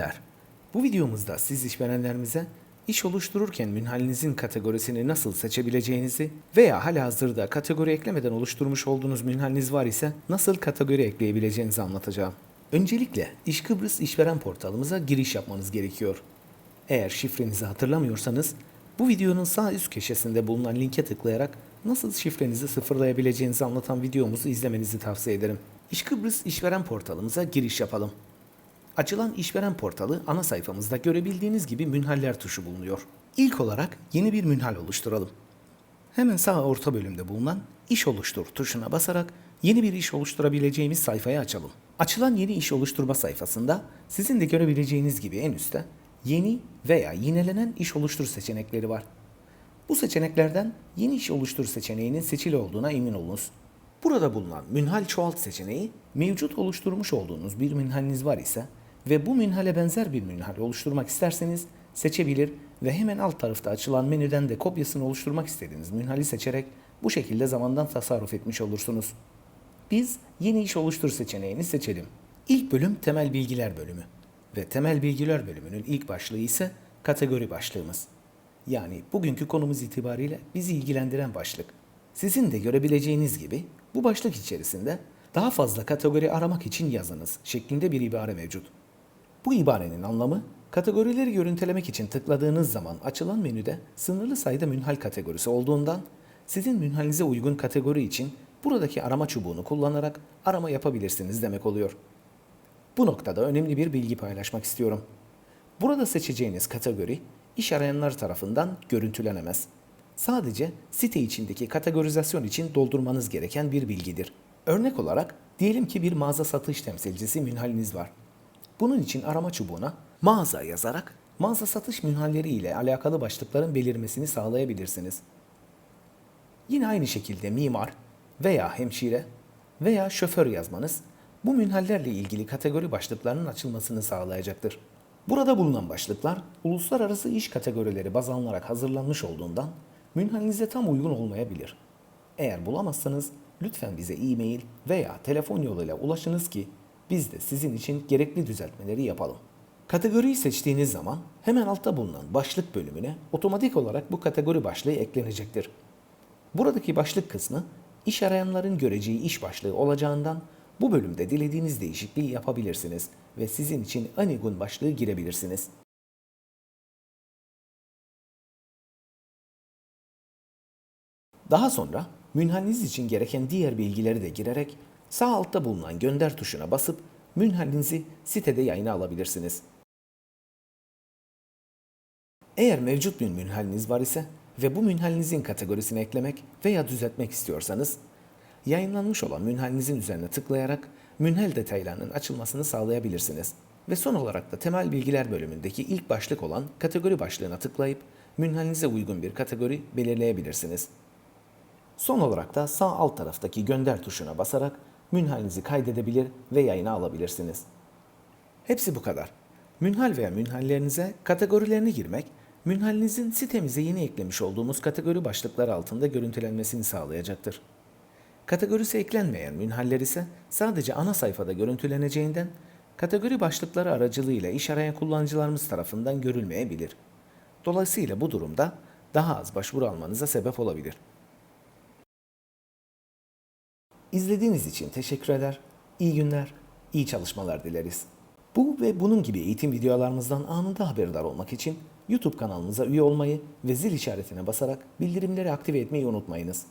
Selamlar. Bu videomuzda siz işverenlerimize iş oluştururken münhalinizin kategorisini nasıl seçebileceğinizi veya halihazırda kategori eklemeden oluşturmuş olduğunuz münhaliniz var ise nasıl kategori ekleyebileceğinizi anlatacağım. Öncelikle İş Kıbrıs işveren portalımıza giriş yapmanız gerekiyor. Eğer şifrenizi hatırlamıyorsanız bu videonun sağ üst köşesinde bulunan linke tıklayarak nasıl şifrenizi sıfırlayabileceğinizi anlatan videomuzu izlemenizi tavsiye ederim. İş Kıbrıs işveren portalımıza giriş yapalım. Açılan işveren portalı ana sayfamızda görebildiğiniz gibi münhaller tuşu bulunuyor. İlk olarak yeni bir münhal oluşturalım. Hemen sağ orta bölümde bulunan iş oluştur tuşuna basarak yeni bir iş oluşturabileceğimiz sayfayı açalım. Açılan yeni iş oluşturma sayfasında sizin de görebileceğiniz gibi en üstte yeni veya yinelenen iş oluştur seçenekleri var. Bu seçeneklerden yeni iş oluştur seçeneğinin seçili olduğuna emin olunuz. Burada bulunan münhal çoğalt seçeneği mevcut oluşturmuş olduğunuz bir münhaliniz var ise ve bu münhale benzer bir münhal oluşturmak isterseniz seçebilir ve hemen alt tarafta açılan menüden de kopyasını oluşturmak istediğiniz münhali seçerek bu şekilde zamandan tasarruf etmiş olursunuz. Biz yeni iş oluştur seçeneğini seçelim. İlk bölüm temel bilgiler bölümü ve temel bilgiler bölümünün ilk başlığı ise kategori başlığımız. Yani bugünkü konumuz itibariyle bizi ilgilendiren başlık. Sizin de görebileceğiniz gibi bu başlık içerisinde daha fazla kategori aramak için yazınız şeklinde bir ibare mevcut. Bu ibarenin anlamı kategorileri görüntülemek için tıkladığınız zaman açılan menüde sınırlı sayıda münhal kategorisi olduğundan sizin münhalinize uygun kategori için buradaki arama çubuğunu kullanarak arama yapabilirsiniz demek oluyor. Bu noktada önemli bir bilgi paylaşmak istiyorum. Burada seçeceğiniz kategori iş arayanlar tarafından görüntülenemez. Sadece site içindeki kategorizasyon için doldurmanız gereken bir bilgidir. Örnek olarak diyelim ki bir mağaza satış temsilcisi münhaliniz var. Bunun için arama çubuğuna mağaza yazarak mağaza satış münhalleri ile alakalı başlıkların belirmesini sağlayabilirsiniz. Yine aynı şekilde mimar veya hemşire veya şoför yazmanız bu münhallerle ilgili kategori başlıklarının açılmasını sağlayacaktır. Burada bulunan başlıklar uluslararası iş kategorileri baz alınarak hazırlanmış olduğundan münhalinize tam uygun olmayabilir. Eğer bulamazsanız lütfen bize e-mail veya telefon yoluyla ulaşınız ki biz de sizin için gerekli düzeltmeleri yapalım. Kategoriyi seçtiğiniz zaman hemen altta bulunan başlık bölümüne otomatik olarak bu kategori başlığı eklenecektir. Buradaki başlık kısmı iş arayanların göreceği iş başlığı olacağından bu bölümde dilediğiniz değişikliği yapabilirsiniz ve sizin için en uygun başlığı girebilirsiniz. Daha sonra münhaliniz için gereken diğer bilgileri de girerek sağ altta bulunan gönder tuşuna basıp münhalinizi sitede yayına alabilirsiniz. Eğer mevcut bir münhaliniz var ise ve bu münhalinizin kategorisini eklemek veya düzeltmek istiyorsanız yayınlanmış olan münhalinizin üzerine tıklayarak münhal detaylarının açılmasını sağlayabilirsiniz. Ve son olarak da temel bilgiler bölümündeki ilk başlık olan kategori başlığına tıklayıp münhalinize uygun bir kategori belirleyebilirsiniz. Son olarak da sağ alt taraftaki gönder tuşuna basarak münhalinizi kaydedebilir ve yayına alabilirsiniz. Hepsi bu kadar. Münhal veya münhallerinize kategorilerini girmek, münhalinizin sitemize yeni eklemiş olduğumuz kategori başlıkları altında görüntülenmesini sağlayacaktır. Kategorisi eklenmeyen münhaller ise sadece ana sayfada görüntüleneceğinden kategori başlıkları aracılığıyla iş arayan kullanıcılarımız tarafından görülmeyebilir. Dolayısıyla bu durumda daha az başvuru almanıza sebep olabilir. İzlediğiniz için teşekkür eder. İyi günler, iyi çalışmalar dileriz. Bu ve bunun gibi eğitim videolarımızdan anında haberdar olmak için YouTube kanalımıza üye olmayı ve zil işaretine basarak bildirimleri aktive etmeyi unutmayınız.